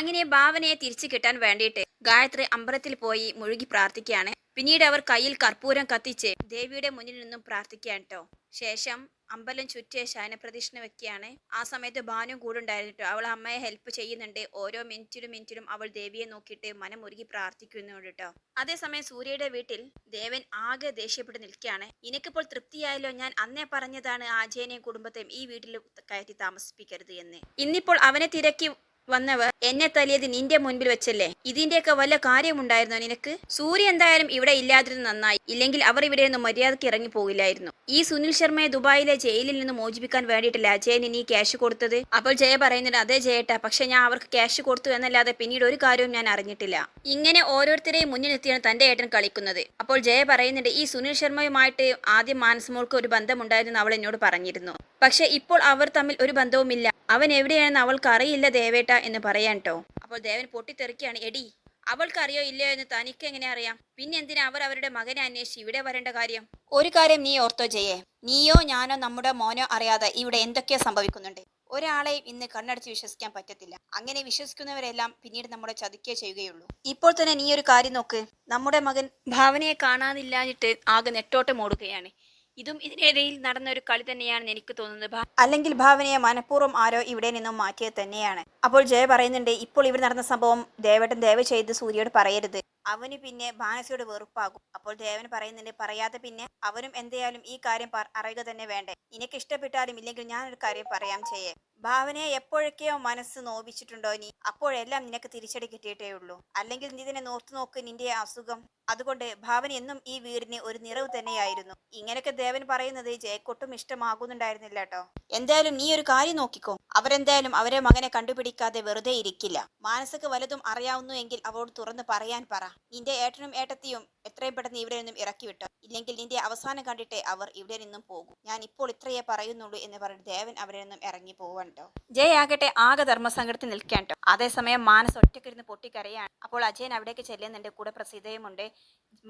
അങ്ങനെ ഭാവനയെ തിരിച്ചു കിട്ടാൻ വേണ്ടിയിട്ട് ഗായത്രി അമ്പലത്തിൽ പോയി മുഴുകി പ്രാർത്ഥിക്കുകയാണ്. പിന്നീട് അവർ കയ്യിൽ കർപ്പൂരം കത്തിച്ച് ദേവിയുടെ മുന്നിൽ നിന്നും പ്രാർത്ഥിക്കുകയാണ് കേട്ടോ ശേഷം അമ്പലം ചുറ്റിയ ശയനപ്രദക്ഷിണ വെക്കുകയാണ്. ആ സമയത്ത് ഭാനു കൂടെ ഉണ്ടായിരുന്നു. അവൾ അമ്മയെ ഹെൽപ്പ് ചെയ്യുന്നുണ്ട്. ഓരോ മിനിറ്റിലും മിനിറ്റിലും അവൾ ദേവിയെ നോക്കിയിട്ട് മനമുരുകി പ്രാർത്ഥിക്കുന്നുണ്ട് കേട്ടോ അതേസമയം സൂര്യയുടെ വീട്ടിൽ ദേവൻ ആകെ ദേഷ്യപ്പെട്ട് നിൽക്കുകയാണ്. എനിക്കിപ്പോൾ തൃപ്തിയായല്ലോ? ഞാൻ അന്നേ പറഞ്ഞതാണ് ആജയനെയും കുടുംബത്തെയും ഈ വീട്ടിൽ കയറ്റി താമസിപ്പിക്കരുത് എന്ന്. ഇന്നിപ്പോൾ അവനെ തിരക്കി വന്നവർ എന്നെ തല്ലിയത് നിന്റെ മുൻപിൽ വെച്ചല്ലേ? ഇതിന്റെയൊക്കെ വല്ല കാര്യമുണ്ടായിരുന്നോ നിനക്ക്? സൂര്യ എന്തായാലും ഇവിടെ ഇല്ലാതിരുന്ന് നന്നായി. ഇല്ലെങ്കിൽ അവർ ഇവിടെ നിന്ന് മര്യാദയ്ക്ക് ഇറങ്ങി പോകില്ലായിരുന്നു ഈ സുനിൽ ശർമ്മയെ ദുബായിലെ ജയിലിൽ നിന്ന് മോചിപ്പിക്കാൻ വേണ്ടിയിട്ടല്ല അജയന് നീ ക്യാഷ് കൊടുത്തത്? അപ്പോൾ ജയ പറയുന്നുണ്ട് അതേ ജയട്ട പക്ഷെ ഞാൻ അവർക്ക് ക്യാഷ് കൊടുത്തു എന്നല്ലാതെ പിന്നീട് ഒരു കാര്യവും ഞാൻ അറിഞ്ഞിട്ടില്ല. ഇങ്ങനെ ഓരോരുത്തരെയും മുന്നിൽ നിർത്തിയാണ് തന്റെ ഏട്ടൻ കളിക്കുന്നത്. അപ്പോൾ ജയ പറയുന്നുണ്ട് ഈ സുനിൽ ശർമ്മയുമായിട്ട് ആദ്യം മാനസമോൾക്ക് ഒരു ബന്ധമുണ്ടായിരുന്നു അവൾ എന്നോട് പറഞ്ഞിരുന്നു. പക്ഷെ ഇപ്പോൾ അവർ തമ്മിൽ ഒരു ബന്ധവുമില്ല. അവൻ എവിടെയാണെന്ന് അവൾക്കറിയില്ല ദേവേട്ട എന്ന് പറയാൻ കേട്ടോ അപ്പോൾ ദേവൻ പൊട്ടിത്തെറിക്കുകയാണ്. എടി അവൾക്കറിയോ ഇല്ലയോ എന്ന് തനിക്ക് എങ്ങനെ അറിയാം? പിന്നെ എന്തിനാ അവർ അവരുടെ മകനെ അന്വേഷിച്ച് ഇവിടെ വരേണ്ട കാര്യം? ഒരു കാര്യം നീ ഓർത്തോ ചെയ്യേ നീയോ ഞാനോ നമ്മുടെ മോനോ അറിയാതെ ഇവിടെ എന്തൊക്കെയോ സംഭവിക്കുന്നുണ്ട്. ഒരാളെയും ഇന്ന് കണ്ണടച്ച് വിശ്വസിക്കാൻ പറ്റത്തില്ല. അങ്ങനെ വിശ്വസിക്കുന്നവരെല്ലാം പിന്നീട് നമ്മുടെ ചതിക്കേ ചെയ്യുകയുള്ളൂ. ഇപ്പോൾ തന്നെ നീ ഒരു കാര്യം നോക്ക്. നമ്മുടെ മകൻ ഭാവനയെ കാണാനില്ലാഞ്ഞിട്ട് ആകെ നെട്ടോട്ടം ഓടുകയാണ്. ഇതും ഇതിനിടയിൽ നടന്ന ഒരു കളി തന്നെയാണെന്ന് എനിക്ക് തോന്നുന്നത്. അല്ലെങ്കിൽ ഭാവനയെ മനഃപൂർവം ആരോ ഇവിടെ നിന്നും മാറ്റിയത് തന്നെയാണ്. അപ്പോൾ ജയ പറയുന്നുണ്ട് ഇപ്പോൾ ഇവിടെ നടന്ന സംഭവം ദേവേട്ടൻ ദയവ് ചെയ്ത് സൂര്യയോട് പറയരുത്. അവന് പിന്നെ ഭാനസിയോട് വെറുപ്പാകും. അപ്പോൾ ദേവൻ പറയുന്നുണ്ട് പറയാതെ പിന്നെ അവനും എന്തായാലും ഈ കാര്യം അറിയുക തന്നെ വേണ്ടേ. നിനക്ക് ഇഷ്ടപ്പെട്ടാലും ഇല്ലെങ്കിൽ ഞാനൊരു കാര്യം പറയാം ചെയ്യേ. ഭാവനയെ എപ്പോഴൊക്കെയോ മനസ്സ് നോവിച്ചിട്ടുണ്ടോ നീ? അപ്പോഴെല്ലാം നിനക്ക് തിരിച്ചടി കിട്ടിയിട്ടേ ഉള്ളൂ. അല്ലെങ്കിൽ നീ ഇതിനെ നോർത്തു നോക്ക് നിന്റെ അസുഖം. അതുകൊണ്ട് ഭാവന എന്നും ഈ വീടിന് ഒരു നിറവ് തന്നെയായിരുന്നു. ഇങ്ങനെയൊക്കെ ദേവൻ പറയുന്നത് ജയക്കൊട്ടും ഇഷ്ടമാകുന്നുണ്ടായിരുന്നില്ല കേട്ടോ എന്തായാലും നീ ഒരു കാര്യം നോക്കിക്കോ. അവരെന്തായാലും അവരെ മകനെ കണ്ടുപിടിക്കാതെ വെറുതെ ഇരിക്കില്ല. മാനസക്ക് വലതും അറിയാവുന്നു എങ്കിൽ അവളോട് തുറന്ന് പറയാൻ പറ. നിന്റെ ഏട്ടനും ഏട്ടത്തിയും എത്രയും പെട്ടെന്ന് ഇവിടെ നിന്നും ഇറക്കി വിട്ടോ. ഇല്ലെങ്കിൽ നിന്റെ അവസാനം കണ്ടിട്ടേ അവർ ഇവിടെ നിന്നും പോകും. ഞാൻ ഇപ്പോൾ ഇത്രയേ പറയുന്നുള്ളൂ എന്ന് പറഞ്ഞ് ദേവൻ അവരെ നിന്നും ഇറങ്ങി പോവണ്ടോ ജയ ആകട്ടെ ആകെ ധർമ്മസങ്കടത്തിൽ നിൽക്കാൻ ട്ടോ. അതേസമയം മാനസ് ഒറ്റക്കിരുന്ന് പൊട്ടിക്കരയാണ്. അപ്പോൾ അജയൻ അവിടേക്ക് ചെല്ലുന്നുണ്ട്. കൂടെ പ്രസീതയുമുണ്ട്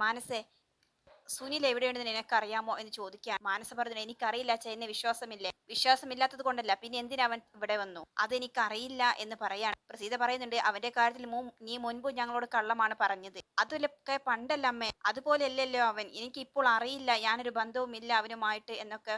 മാനസെ സുനിൽ എവിടെയുണ്ടെന്ന് നിനക്കറിയാമോ എന്ന് ചോദിക്കാൻ മാനസ പറഞ്ഞു എനിക്കറിയില്ല അച്ഛ എന്നെ വിശ്വാസമില്ലേ. വിശ്വാസമില്ലാത്തത് കൊണ്ടല്ല. പിന്നെ എന്തിനാ അവൻ ഇവിടെ വന്നു? അതെനിക്കറിയില്ല എന്ന് പറയാണ്. പ്രസീത പറയുന്നുണ്ട് അവന്റെ കാര്യത്തിൽ നീ മുൻപ് ഞങ്ങളോട് കള്ളമാണ് പറഞ്ഞത്. അതിലൊക്കെ പണ്ടല്ല അമ്മേ. അതുപോലെയല്ലല്ലോ അവൻ. എനിക്ക് ഇപ്പോൾ അറിയില്ല. ഞാനൊരു ബന്ധവുമില്ല അവനുമായിട്ട് എന്നൊക്കെ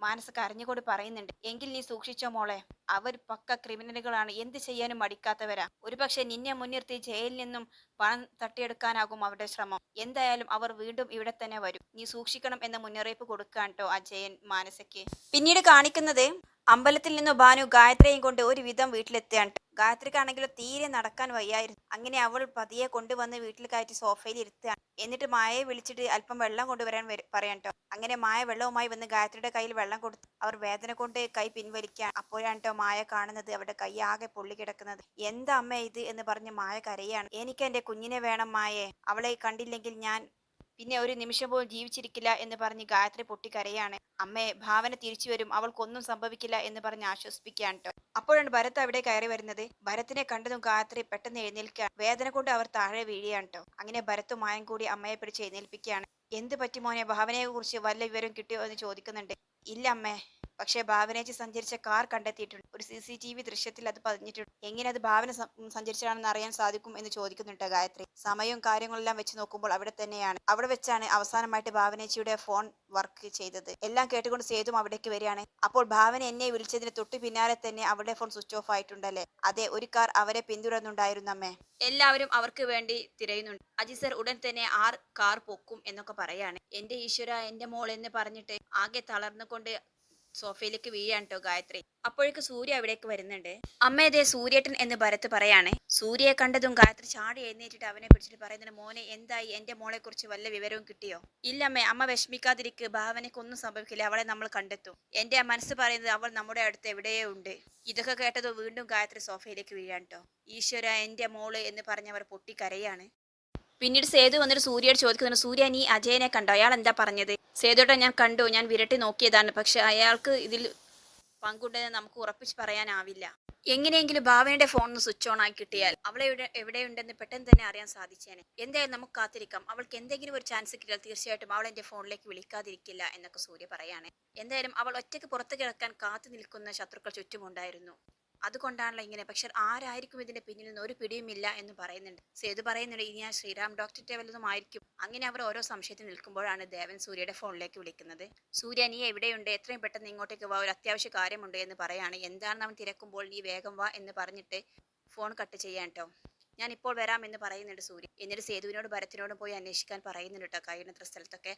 മാനസ കരഞ്ഞുകൊണ്ട് പറയുന്നുണ്ട്. എങ്കിൽ നീ സൂക്ഷിച്ചോ മോളെ? അവർ പക്ക ക്രിമിനലുകളാണ്. എന്ത് ചെയ്യാനും മടിക്കാത്തവരാ. ഒരുപക്ഷെ നിന്നെ മുൻനിർത്തി ജയിലിൽ നിന്നും പണം തട്ടിയെടുക്കാനാകും അവരുടെ ശ്രമം. എന്തായാലും അവർ വീണ്ടും ഇവിടെ തന്നെ വരും. നീ സൂക്ഷിക്കണം എന്ന മുന്നറിയിപ്പ് കൊടുക്കാൻ കേട്ടോ അജയൻ മാനസയ്ക്ക്. പിന്നീട് കാണിക്കുന്നത് അമ്പലത്തിൽ നിന്ന് ഭാനു ഗായത്രിയെയും കൊണ്ട് ഒരുവിധം വീട്ടിലെത്തുകയാണ്. ട്ടോ. ഗായത്രിക്കാണെങ്കിലും തീരെ നടക്കാൻ വയ്യായിരുന്നു. അങ്ങനെ അവൾ പതിയെ കൊണ്ടുവന്ന് വീട്ടിൽ കയറ്റി സോഫയിൽ ഇരുത്തുകയാണ്. എന്നിട്ട് മായയെ വിളിച്ചിട്ട് അല്പം വെള്ളം കൊണ്ടുവരാൻ വര- പറയാൻ അങ്ങനെ മായ വെള്ളവുമായി വന്ന് ഗായത്രിയുടെ കയ്യിൽ വെള്ളം കൊടുത്തു അവർ വേദന കൊണ്ട് കൈ പിൻവലിക്കുകയാണ്. അപ്പോഴാണ് മായ കാണുന്നത് അവരുടെ കൈ ആകെ പൊള്ളി കിടക്കുന്നത്. എന്താ അമ്മ ഇത് എന്ന് പറഞ്ഞ് മായ കരയാണ്. എനിക്ക് എന്റെ കുഞ്ഞിനെ വേണം മായേ. അവളെ കണ്ടില്ലെങ്കിൽ ഞാൻ പിന്നെ ഒരു നിമിഷം പോലും ജീവിച്ചിരിക്കില്ല എന്ന് പറഞ്ഞ് ഗായത്രി പൊട്ടിക്കരയാണ്. അമ്മയെ ഭാവന തിരിച്ചു വരും. അവൾക്കൊന്നും സംഭവിക്കില്ല എന്ന് പറഞ്ഞ് ആശ്വസിപ്പിക്കുകയാണ് അപ്പോഴാണ് ഭരത് അവിടെ കയറി വരുന്നത്. ഭരത്തിനെ കണ്ടതും ഗായത്രി പെട്ടെന്ന് എഴുന്നേൽക്കുക. വേദന കൊണ്ട് അവർ താഴെ വീഴുകയാണ് അങ്ങനെ ഭരത്തും മായം കൂടി അമ്മയെ പിടിച്ച് എഴുന്നേൽപ്പിക്കുകയാണ്. എന്ത് പറ്റി മോനെ? ഭാവനയെ കുറിച്ച് വല്ല വിവരം കിട്ടിയോ എന്ന് ചോദിക്കുന്നുണ്ട്. ഇല്ല അമ്മേ. പക്ഷേ ഭാവനേച്ചി സഞ്ചരിച്ച കാർ കണ്ടെത്തിയിട്ടുണ്ട്. ഒരു സി സി ടി വി ദൃശ്യത്തിൽ അത് പതിഞ്ഞിട്ടുണ്ട്. എങ്ങനെ അത് ഭാവന സഞ്ചരിച്ചതാണെന്ന് അറിയാൻ സാധിക്കും എന്ന് ചോദിക്കുന്നുണ്ട് ഗായത്രി. സമയവും കാര്യങ്ങളെല്ലാം വെച്ച് നോക്കുമ്പോൾ അവിടെ തന്നെയാണ്. അവിടെ വെച്ചാണ് അവസാനമായിട്ട് ഭാവനേച്ചിയുടെ ഫോൺ വർക്ക് ചെയ്തത്. എല്ലാം കേട്ടുകൊണ്ട് സേതും അവിടേക്ക് വരികയാണ്. അപ്പോൾ ഭാവന എന്നെ വിളിച്ചതിന് തൊട്ട് പിന്നാലെ തന്നെ അവളുടെ ഫോൺ സ്വിച്ച് ഓഫ് ആയിട്ടുണ്ടല്ലേ? അതെ ഒരു കാർ അവരെ പിന്തുടർന്നുണ്ടായിരുന്നു അമ്മേ. എല്ലാവരും അവർക്ക് വേണ്ടി തിരയുന്നുണ്ട്. അജി സർ ഉടൻ തന്നെ ആർ കാർ പൊക്കും എന്നൊക്കെ പറയാണ്. എന്റെ ഈശ്വര എന്റെ മോൾ എന്ന് പറഞ്ഞിട്ട് ആകെ തളർന്നുകൊണ്ട് സോഫയിലേക്ക് വീഴാണ് കേട്ടോ ഗായത്രി. അപ്പോഴേക്ക് സൂര്യ അവിടേക്ക് വരുന്നുണ്ട്. അമ്മ ഇതേ സൂര്യേട്ടൻ എന്ന് ഭരത്ത് പറയാണ്. സൂര്യയെ കണ്ടതും ഗായത്രി ചാടി എഴുന്നേറ്റിട്ട് അവനെ പിടിച്ചിട്ട് പറയുന്നുണ്ട് മോനെ എന്തായി? എന്റെ മോളെ കുറിച്ച് വല്ല വിവരവും കിട്ടിയോ? ഇല്ല അമ്മേ അമ്മ വിഷമിക്കാതിരിക്ക്. ഭാവനയ്ക്ക് ഒന്നും സംഭവിക്കില്ല. അവളെ നമ്മൾ കണ്ടെത്തും. എന്റെ മനസ്സ് പറയുന്നത് അവൾ നമ്മുടെ അടുത്ത് എവിടെയോ ഉണ്ട്. ഇതൊക്കെ കേട്ടത് വീണ്ടും ഗായത്രി സോഫയിലേക്ക് വീഴാൻ കേട്ടോ ഈശ്വര എന്റെ മോൾ എന്ന് പറഞ്ഞവർ പൊട്ടിക്കരയാണ്. പിന്നീട് സേതു വന്നിട്ട് സൂര്യയോട് ചോദിക്കുന്നുണ്ട് സൂര്യ നീ അജയനെ കണ്ടോ? അയാൾ എന്താ പറഞ്ഞത്? സേതുട്ടൻ ഞാൻ കണ്ടു ഞാൻ വിരട്ടി നോക്കിയതാണ്. പക്ഷെ അയാൾക്ക് ഇതിൽ പങ്കുണ്ടെന്ന് നമുക്ക് ഉറപ്പിച്ച് പറയാനാവില്ല. എങ്ങനെയെങ്കിലും ഭാവനയുടെ ഫോൺ ഒന്ന് സ്വിച്ച് ഓൺ ആക്കി കിട്ടിയാൽ അവളെ എവിടെ എവിടെയുണ്ടെന്ന് പെട്ടെന്ന് തന്നെ അറിയാൻ സാധിച്ചേനെ. എന്തായാലും നമുക്ക് കാത്തിരിക്കാം. അവൾക്ക് എന്തെങ്കിലും ഒരു ചാൻസ് കിട്ടിയാൽ തീർച്ചയായിട്ടും അവൾ എന്റെ ഫോണിലേക്ക് വിളിക്കാതിരിക്കില്ല എന്നൊക്കെ സൂര്യ പറയാണ്. എന്തായാലും അവൾ ഒറ്റയ്ക്ക് പുറത്തു കിടക്കാൻ കാത്തു നിൽക്കുന്ന ശത്രുക്കൾ ചുറ്റുമുണ്ടായിരുന്നു. അതുകൊണ്ടാണല്ലോ ഇങ്ങനെ. പക്ഷെ ആരായിരിക്കും ഇതിന്റെ പിന്നിൽ നിന്ന്? ഒരു പിടിയുമില്ല എന്ന് പറയുന്നുണ്ട്. സേതു പറയുന്നുണ്ട് ഇനി ഞാൻ ശ്രീറാം ഡോക്ടറെ വല്ലതും ആയിരിക്കും. അങ്ങനെ അവർ ഓരോ സംശയത്തിൽ നിൽക്കുമ്പോഴാണ് ദേവൻ സൂര്യയുടെ ഫോണിലേക്ക് വിളിക്കുന്നത്. സൂര്യ നീ എവിടെയുണ്ട്? എത്രയും പെട്ടെന്ന് ഇങ്ങോട്ടേക്ക് വാ. ഒരു അത്യാവശ്യ കാര്യമുണ്ട് എന്ന് പറയാണ്. എന്താണെന്ന് അവൻ തിരക്കുമ്പോൾ നീ വേഗം വാ എന്ന് പറഞ്ഞിട്ട് ഫോൺ കട്ട് ചെയ്യാൻ കേട്ടോ ഞാൻ ഇപ്പോൾ വരാമെന്ന് പറയുന്നുണ്ട് സൂര്യ. എന്നിട്ട് സേതുവിനോട് ഭരത്തിനോടും പോയി അന്വേഷിക്കാൻ പറയുന്നുണ്ട് കേട്ടോ കഴിയുന്നത്ര സ്ഥലത്തൊക്കെ.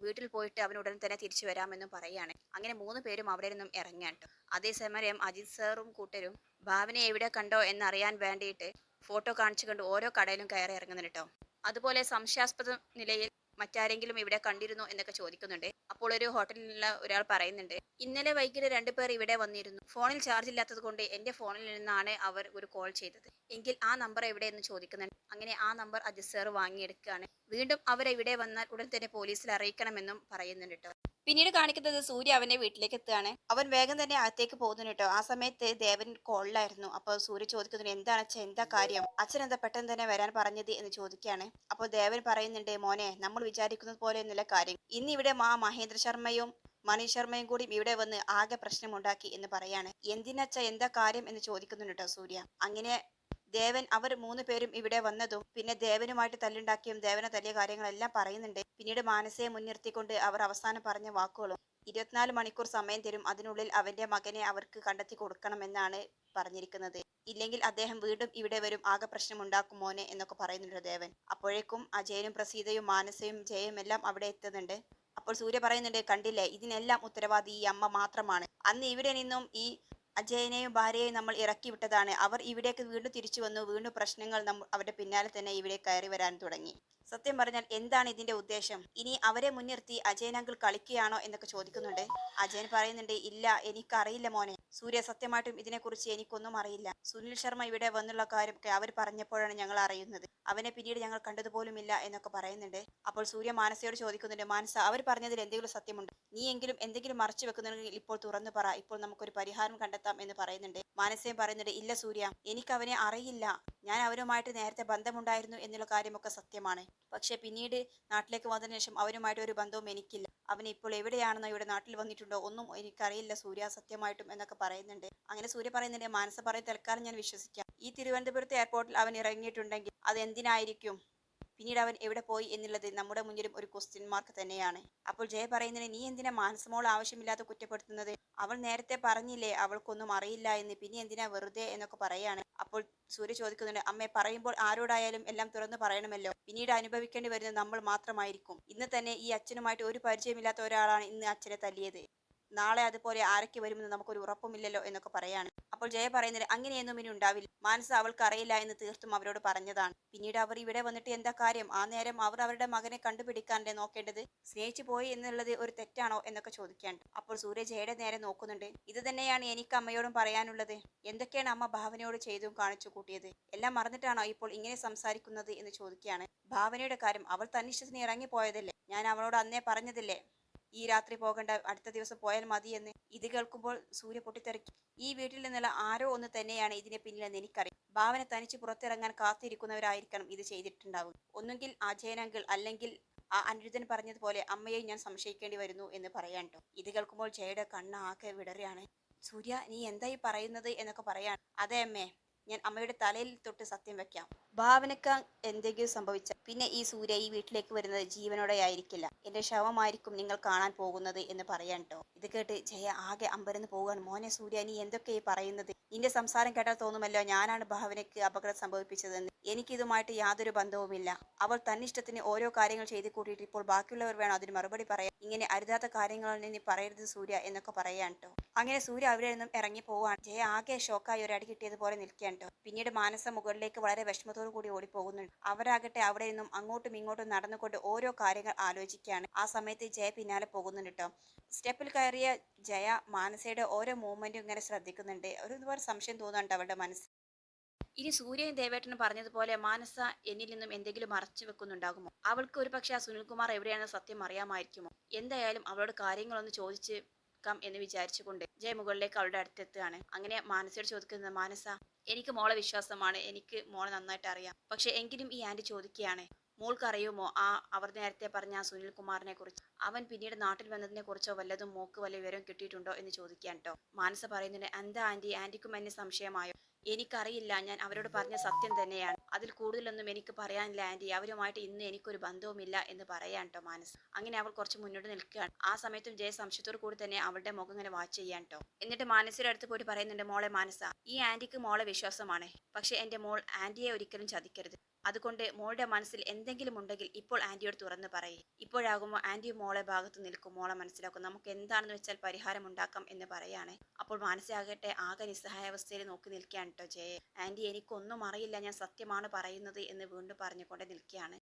വീട്ടിൽ പോയിട്ട് അവൻ ഉടൻ തന്നെ തിരിച്ചു വരാമെന്നും പറയുകയാണ്. അങ്ങനെ മൂന്ന് പേരും അവിടെ നിന്നും ഇറങ്ങാൻ അതേസമയം അജിത് സാറും കൂട്ടരും ഭാവനെ എവിടെ കണ്ടോ എന്നറിയാൻ വേണ്ടിയിട്ട് ഫോട്ടോ കാണിച്ചു കൊണ്ട് ഓരോ കടയിലും കയറി ഇറങ്ങുന്നുണ്ട് അതുപോലെ സംശയാസ്പദ നിലയിൽ മറ്റാരെങ്കിലും ഇവിടെ കണ്ടിരുന്നു എന്നൊക്കെ ചോദിക്കുന്നുണ്ട്. അപ്പോൾ ഒരു ഹോട്ടലിലുള്ള ഒരാൾ പറയുന്നുണ്ട് ഇന്നലെ വൈകിട്ട് രണ്ടുപേർ ഇവിടെ വന്നിരുന്നു. ഫോണിൽ ചാർജ് ഇല്ലാത്തത് കൊണ്ട് എന്റെ ഫോണിൽ നിന്നാണ് അവർ ഒരു കോൾ ചെയ്തത്. എങ്കിൽ ആ നമ്പർ എവിടെ എന്ന് ചോദിക്കുന്നുണ്ട്. അങ്ങനെ ആ നമ്പർ അജിത് സാർ വാങ്ങിയെടുക്കുകയാണ്. വീണ്ടും അവരെവിടെ വന്നാൽ ഉടൻ തന്നെ പോലീസിൽ അറിയിക്കണമെന്നും പറയുന്നുണ്ട് കേട്ടോ പിന്നീട് കാണിക്കുന്നത് സൂര്യ അവന്റെ വീട്ടിലേക്ക് എത്തുകയാണ്. അവൻ വേഗം തന്നെ അകത്തേക്ക് പോകുന്നു കേട്ടോ ആ സമയത്ത് ദേവൻ കോളിലായിരുന്നു. അപ്പോൾ സൂര്യ ചോദിക്കുന്നു എന്താണ് അച്ഛൻ എന്താ കാര്യം? അച്ഛൻ എന്താ പെട്ടെന്ന് തന്നെ വരാൻ പറഞ്ഞത്? എന്ന് ചോദിക്കുകയാണ്. അപ്പോൾ ദേവൻ പറയുന്നുണ്ട് മോനെ നമ്മൾ വിചാരിക്കുന്നത് പോലെ ഒന്നുമില്ല കാര്യം. ഇന്ന് ഇവിടെ മാ മഹേന്ദ്ര ശർമ്മയും മണി ശർമ്മയും കൂടി ഇവിടെ വന്ന് ആകെ പ്രശ്നമുണ്ടാക്കി എന്ന് പറയാണ്. എന്തിനച്ച എന്താ കാര്യം? എന്ന് ചോദിക്കുന്നുണ്ട് കേട്ടോ സൂര്യ. അങ്ങനെ ദേവൻ അവർ മൂന്ന് പേരും ഇവിടെ വന്നതും പിന്നെ ദേവനുമായിട്ട് തല്ലുണ്ടാക്കിയും ദേവനെ തല്ലിയ കാര്യങ്ങളെല്ലാം പറയുന്നുണ്ട്. പിന്നീട് മാനസയെ മുൻനിർത്തിക്കൊണ്ട് അവർ അവസാനം പറഞ്ഞ വാക്കുകളും ഇരുപത്തിനാല് മണിക്കൂർ സമയം തരും അതിനുള്ളിൽ അവന്റെ മകനെ അവർക്ക് കണ്ടെത്തി കൊടുക്കണമെന്നാണ് പറഞ്ഞിരിക്കുന്നത്. ഇല്ലെങ്കിൽ അദ്ദേഹം വീണ്ടും ഇവിടെ വരും ആകെ പ്രശ്നം ഉണ്ടാക്കും മോനെ എന്നൊക്കെ പറയുന്നുണ്ട് ദേവൻ. അപ്പോഴേക്കും അജയനും പ്രസീതയും മാനസയും ജയയും എല്ലാം അവിടെ എത്തുന്നുണ്ട്. അപ്പോൾ സൂര്യ പറയുന്നുണ്ട് കണ്ടില്ലേ? ഇതിനെല്ലാം ഉത്തരവാദി ഈ അമ്മ മാത്രമാണ്. അന്ന് ഇവിടെ നിന്നും ഈ അജയനെയും ഭാര്യയെയും നമ്മൾ ഇറക്കി വിട്ടതാണ്. അവർ ഇവിടേക്ക് വീണ്ടും തിരിച്ചു വന്നു. വീണ്ടും പ്രശ്നങ്ങൾ നമ്മൾ അവരുടെ പിന്നാലെ തന്നെ ഇവിടെ കയറി വരാൻ തുടങ്ങി. സത്യം പറഞ്ഞാൽ എന്താണ് ഇതിന്റെ ഉദ്ദേശം? ഇനി അവരെ മുൻനിർത്തി അജയൻ അങ്കിൾ കളിക്കുകയാണോ എന്നൊക്കെ ചോദിക്കുന്നുണ്ട്. അജയൻ പറയുന്നുണ്ട് ഇല്ല എനിക്കറിയില്ല മോനെ. സൂര്യ സത്യമായിട്ടും ഇതിനെക്കുറിച്ച് എനിക്കൊന്നും അറിയില്ല. സുനിൽ ശർമ്മ ഇവിടെ വന്നുള്ള കാര്യമൊക്കെ അവർ പറഞ്ഞപ്പോഴാണ് ഞങ്ങൾ അറിയുന്നത്. അവനെ പിന്നീട് ഞങ്ങൾ കണ്ടതുപോലുമില്ല എന്നൊക്കെ പറയുന്നുണ്ട്. അപ്പോൾ സൂര്യ മാനസയോട് ചോദിക്കുന്നുണ്ട് മാനസ അവർ പറഞ്ഞതിൽ എന്തെങ്കിലും സത്യമുണ്ട്? നീ എങ്കിലും എന്തെങ്കിലും മറച്ചു വെക്കുന്നുണ്ടെങ്കിൽ ഇപ്പോൾ തുറന്നു പറ. ഇപ്പോൾ നമുക്കൊരു പരിഹാരം കണ്ടെത്താം എന്ന് പറയുന്നുണ്ട്. മാനസയും പറയുന്നുണ്ട് ഇല്ല സൂര്യ എനിക്ക് അവനെ അറിയില്ല. ഞാൻ അവരുമായിട്ട് നേരത്തെ ബന്ധമുണ്ടായിരുന്നു എന്നുള്ള കാര്യമൊക്കെ സത്യമാണ്. പക്ഷേ പിന്നീട് നാട്ടിലേക്ക് വന്നതിന് ശേഷം അവരുമായിട്ട് ഒരു ബന്ധവും എനിക്കില്ല. അവൻ ഇപ്പോൾ എവിടെയാണെന്നോ ഇവിടെ നാട്ടിൽ വന്നിട്ടുണ്ടോ ഒന്നും എനിക്കറിയില്ല. സൂര്യ സത്യമായിട്ടും എന്നൊക്കെ പറയുന്നുണ്ട്. അങ്ങനെ സൂര്യ പറയുന്നുണ്ട് മാനസ പറയും തൽക്കാലം ഞാൻ വിശ്വസിക്കാം. ഈ തിരുവനന്തപുരത്ത് എയർപോർട്ടിൽ അവൻ ഇറങ്ങിയിട്ടുണ്ടെങ്കിൽ അത് എന്തിനായിരിക്കും പിന്നീട് അവൻ എവിടെ പോയി എന്നുള്ളത് നമ്മുടെ മുന്നിലും ഒരു ക്വസ്റ്റ്യൻ മാർക്ക് തന്നെയാണ്. അപ്പോൾ ജയ പറയുന്നതിന് നീ എന്തിനാ മാനസമോൾ ആവശ്യമില്ലാതെ കുറ്റപ്പെടുത്തുന്നത്? അവൾ നേരത്തെ പറഞ്ഞില്ലേ അവൾക്കൊന്നും അറിയില്ല എന്ന് പിന്നെ എന്തിനാ വെറുതെ എന്നൊക്കെ പറയാണ്. അപ്പോൾ സൂര്യ ചോദിക്കുന്നുണ്ട് അമ്മേ പറയുമ്പോൾ ആരോടായാലും എല്ലാം തുറന്നു പറയണമല്ലോ. പിന്നീട് അനുഭവിക്കേണ്ടി വരുന്നത് നമ്മൾ മാത്രമായിരിക്കും. ഇന്ന് തന്നെ ഈ അച്ഛനുമായിട്ട് ഒരു പരിചയമില്ലാത്ത ഒരാളാണ് ഇന്ന് അച്ഛനെ തല്ലിയത്. നാളെ അതുപോലെ ആരൊക്കെ വരുമെന്ന് നമുക്കൊരു ഉറപ്പുമില്ലല്ലോ എന്നൊക്കെ പറയാണ്. അപ്പോൾ ജയ പറയുന്നത് അങ്ങനെയൊന്നും ഇനി ഉണ്ടാവില്ല. മാനസ അവൾക്ക് അറിയില്ല എന്ന് തീർത്തും അവരോട് പറഞ്ഞതാണ്. പിന്നീട് അവർ ഇവിടെ വന്നിട്ട് എന്താ കാര്യം? ആ നേരം അവർ അവരുടെ മകനെ കണ്ടുപിടിക്കാനല്ലേ നോക്കേണ്ടത്? സ്നേഹിച്ചു പോയി എന്നുള്ളത് ഒരു തെറ്റാണോ എന്നൊക്കെ ചോദിക്കാണ്ട്. അപ്പോൾ സൂര്യ ജയയുടെ നേരെ നോക്കുന്നുണ്ട്. ഇത് തന്നെയാണ് എനിക്ക് അമ്മയോടും പറയാനുള്ളത്. എന്തൊക്കെയാണ് അമ്മ ഭാവനയോട് ചെയ്തും കാണിച്ചു കൂട്ടിയത്? എല്ലാം മറന്നിട്ടാണോ ഇപ്പോൾ ഇങ്ങനെ സംസാരിക്കുന്നത് എന്ന് ചോദിക്കുകയാണ്. ഭാവനയുടെ കാര്യം അവൾ തന്നിഷ്ടത്തിന് ഇറങ്ങിപ്പോയതല്ലേ? ഞാൻ അവളോട് അന്നേ പറഞ്ഞതില്ലേ? ഈ രാത്രി പോകേണ്ട അടുത്ത ദിവസം പോയാൽ മതി എന്ന് ഇത് കേൾക്കുമ്പോൾ സൂര്യ പൊട്ടിത്തെറിക്കും. ഈ വീട്ടിൽ നിന്നുള്ള ആരോ ഒന്ന് തന്നെയാണ് ഇതിനെ പിന്നിലെന്ന് എനിക്കറിയാം. ഭാവന തനിച്ച് പുറത്തിറങ്ങാൻ കാത്തിരിക്കുന്നവരായിരിക്കണം ഇത് ചെയ്തിട്ടുണ്ടാവുക. ഒന്നുകിൽ അജയനങ്കിൾ അല്ലെങ്കിൽ ആ അനിരുദ്ധൻ പറഞ്ഞതുപോലെ അമ്മയെ ഞാൻ സംശയിക്കേണ്ടി വരുന്നു എന്ന് പറയാൻ ഇത് കേൾക്കുമ്പോൾ ജയയുടെ കണ്ണ് ആകെ വിടറിയാണ് സൂര്യ നീ എന്തായി പറയുന്നത് എന്നൊക്കെ പറയാണ്. അതെ അമ്മേ. ഞാൻ അമ്മയുടെ തലയിൽ തൊട്ട് സത്യം വെക്കാം. ഭാവനക്ക് എന്തെങ്കിലും സംഭവിച്ച പിന്നെ ഈ സൂര്യ ഈ വീട്ടിലേക്ക് വരുന്നത് ജീവനോടെ ആയിരിക്കില്ല. എന്റെ ശവമായിരിക്കും നിങ്ങൾ കാണാൻ പോകുന്നത് എന്ന് പറയാൻ കേട്ടോ ഇത് കേട്ട് ജയ ആകെ അമ്പരന്ന് പോവുകയാണ്. മോനെ സൂര്യ നീ എന്തൊക്കെയായി പറയുന്നത്? നിന്റെ സംസാരം കേട്ടാൽ തോന്നുമല്ലോ ഞാനാണ് ഭാവനയ്ക്ക് അപകടം സംഭവിപ്പിച്ചതെന്ന്. എനിക്കിതുമായിട്ട് യാതൊരു ബന്ധവുമില്ല. അവൾ തന്നിഷ്ടത്തിന് ഓരോ കാര്യങ്ങൾ ചെയ്ത് കൂട്ടിയിട്ട് ഇപ്പോൾ ബാക്കിയുള്ളവർ വേണം അതിന് മറുപടി പറയാൻ. ഇങ്ങനെ അരുതാത്ത കാര്യങ്ങളാണ് നീ പറയരുത് സൂര്യ എന്നൊക്കെ പറയാൻ ട്ടോ. അങ്ങനെ സൂര്യ അവിടെ നിന്നും ഇറങ്ങി പോവാൻ ജയ ആകെ ഷോക്കായി ഒരാടി കിട്ടിയതുപോലെ നിൽക്കാൻ ട്ടോ പിന്നീട് മാനസ മുകളിലേക്ക് വളരെ വിഷമത്തോടു കൂടി ഓടിപ്പോകുന്നുണ്ട്. അവരാകട്ടെ അവിടെ നിന്നും അങ്ങോട്ടും ഇങ്ങോട്ടും നടന്നുകൊണ്ട് ഓരോ കാര്യങ്ങൾ ആലോചിക്കുകയാണ്. ആ സമയത്ത് ജയ പിന്നാലെ പോകുന്നുണ്ട് സ്റ്റെപ്പിൽ കയറിയ ജയ മാനസയുടെ ഓരോ മൂവ്മെന്റും ഇങ്ങനെ ശ്രദ്ധിക്കുന്നുണ്ട്. ഒരു ഒരുപാട് സംശയം തോന്നുന്നുണ്ട് അവരുടെ മനസ്സിൽ. ഇനി സൂര്യൻ ദേവേട്ടനും പറഞ്ഞതുപോലെ മാനസ എന്നിൽ നിന്നും എന്തെങ്കിലും മറച്ചു വെക്കുന്നുണ്ടാകുമോ? അവൾക്ക് ഒരു പക്ഷേ ആ സുനിൽകുമാർ എവിടെയാണെന്ന് സത്യം അറിയാമായിരിക്കുമോ? എന്തായാലും അവളോട് കാര്യങ്ങളൊന്ന് ചോദിച്ച് ക്കാം എന്ന് വിചാരിച്ചുകൊണ്ട് ജയ മുകളിലേക്ക് അവളുടെ അടുത്തെത്തുകയാണ്. അങ്ങനെ മാനസയോട് ചോദിക്കുന്നത് മാനസ എനിക്ക് മോളെ വിശ്വാസമാണ്. എനിക്ക് മോളെ നന്നായിട്ട് അറിയാം. പക്ഷെ എങ്കിലും ഈ ആന്റി ചോദിക്കുകയാണ് മോൾക്കറിയുമോ ആ അവർ നേരത്തെ പറഞ്ഞ സുനിൽ കുമാറിനെ കുറിച്ച്. അവൻ പിന്നീട് നാട്ടിൽ വന്നതിനെ കുറിച്ചോ വല്ലതും മോക്ക് വല്ല വിവരം കിട്ടിയിട്ടുണ്ടോ? എന്ന് ചോദിക്കാൻ കേട്ടോ മാനസ പറയുന്നുണ്ട് എന്താ ആന്റി ആന്റിക്കും എന്നെ സംശയമായോ? എനിക്കറിയില്ല. ഞാൻ അവരോട് പറഞ്ഞ സത്യം തന്നെയാണ്. അതിൽ കൂടുതലൊന്നും എനിക്ക് പറയാനില്ല ആന്റി. അവരുമായിട്ട് ഇന്ന് എനിക്കൊരു ബന്ധവുമില്ല എന്ന് പറയാൻ കേട്ടോ മാനസ് അങ്ങനെ അവൾ കുറച്ച് മുന്നോട്ട് നിൽക്കുകയാണ്. ആ സമയത്തും ജയ സംശയത്തോടു കൂടി തന്നെ അവളുടെ മുഖം ഇങ്ങനെ വാച്ച് ചെയ്യാൻ കേട്ടോ എന്നിട്ട് മാനസിയുടെ അടുത്ത് പോയിട്ട് പറയുന്നുണ്ട് മോളെ മാനസ ഈ ആന്റിക്ക് മോളെ വിശ്വാസമാണ്. പക്ഷെ എന്റെ മോൾ ആന്റിയെ ഒരിക്കലും ചതിക്കരുത്. അതുകൊണ്ട് മോളുടെ മനസ്സിൽ എന്തെങ്കിലും ഉണ്ടെങ്കിൽ ഇപ്പോൾ ആന്റിയോട് തുറന്ന് പറയേ. ഇപ്പോഴാകുമ്പോൾ ആന്റി മോളെ ഭാഗത്ത് നിൽക്കും മോളെ മനസ്സിലാക്കും. നമുക്ക് എന്താണെന്ന് വെച്ചാൽ പരിഹാരം ഉണ്ടാക്കാം എന്ന് പറയാണ്. അപ്പോൾ മാനസികാകട്ടെ ആകെ നിസ്സഹായാവസ്ഥയിൽ നോക്കി നിൽക്കുകയാണ് കേട്ടോ ജയ. ആന്റി എനിക്കൊന്നും അറിയില്ല ഞാൻ സത്യമാണ് പറയുന്നത് എന്ന് വീണ്ടും പറഞ്ഞുകൊണ്ട് നിൽക്കുകയാണ്.